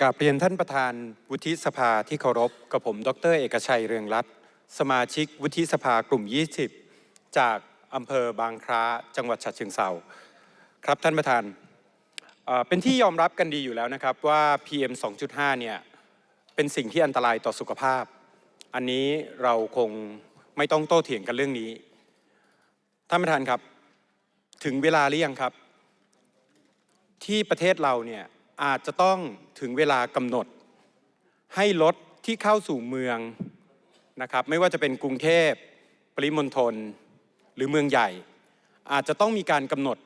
กราบเรียนท่านประธานวุฒิสภาที่เคารพกับผม ดร เอกชัยเรืองรัตน์สมาชิกวุฒิสภากลุ่ม 20 จากอำเภอบางคล้าจังหวัดฉะเชิงเทราครับท่านประธานเอ่อเป็นที่ยอมรับกันดีอยู่แล้วนะครับว่า PM 2.5 เนี่ยเป็นสิ่งที่อันตรายต่อสุขภาพ อันนี้เราคงไม่ต้องโต้เถียงกันเรื่องนี้ ท่านประธานครับ ถึงเวลาหรือยังครับ ที่ประเทศเราเนี่ย อาจจะต้องถึงเวลากำหนด ให้รถที่เข้าสู่เมืองนะครับไม่ว่าจะเป็นกรุงเทพปริมณฑลหรือเมืองใหญ่ อาจจะต้องมีการกำหนด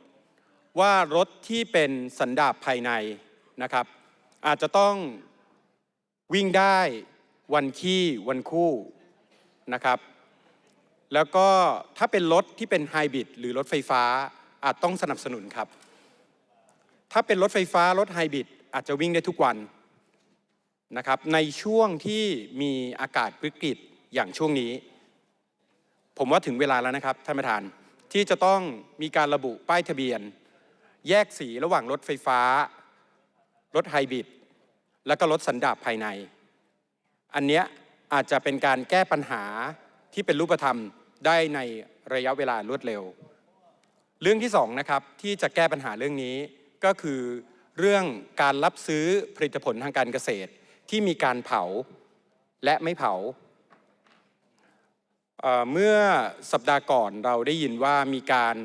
ว่ารถที่เป็นสันดาปภายในนะครับ อาจจะต้องวิ่งได้วันขี้วันคู่นะครับ แล้วก็ถ้าเป็นรถที่เป็นไฮบริดหรือรถไฟฟ้าอาจต้องสนับสนุนครับ ถ้าเป็นรถไฟฟ้ารถไฮบริดอาจจะวิ่งได้ทุกวันนะครับในช่วงที่มีอากาศวิกฤตอย่างช่วงนี้ ผมว่าถึงเวลาแล้วนะครับท่านประธานที่จะต้องมีการระบุป้ายทะเบียน แยกสีระหว่างรถไฟฟ้า รถไฮบริดแล้วก็รถสันดาปภายใน อันเนี้ยอาจจะเป็นการแก้ปัญหาที่เป็นรูปธรรมได้ในระยะเวลารวดเร็ว เรื่องที่สองนะครับที่จะแก้ปัญหาเรื่องนี้ ก็คือเรื่องการรับซื้อผลิตผลทางการเกษตร ที่มีการเผาและไม่เผาเเมื่อสัปดาห์ก่อนเราได้ยินว่ามีการ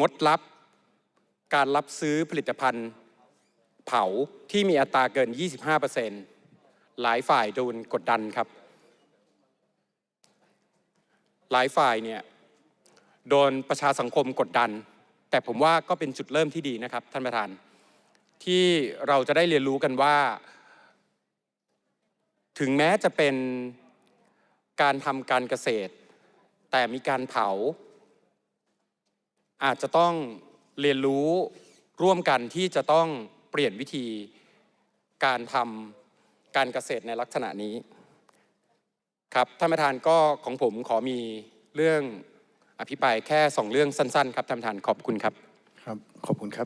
งดรับการรับซื้อผลิตภัณฑ์เผาที่มีอัตราเกิน 25%หลายฝ่ายโดนกดดันครับ หลายฝ่ายเนี่ยโดนประชาสังคมกดดัน แต่ผมว่าก็เป็นจุดเริ่มที่ดีนะครับท่านประธาน ที่เราจะได้เรียนรู้กันว่า ถึงแม้จะเป็นการทำการเกษตร แต่มีการเผา อาจจะต้องเรียนรู้ร่วมกันที่จะต้องเปลี่ยนวิธีการทำการเกษตรในลักษณะนี้ ครับท่านประธานก็ของผมขอมีเรื่อง อภิปรายแค่สองเรื่องสั้นๆ ครับท่านประธานขอบคุณครับ ครับ ขอบคุณครับ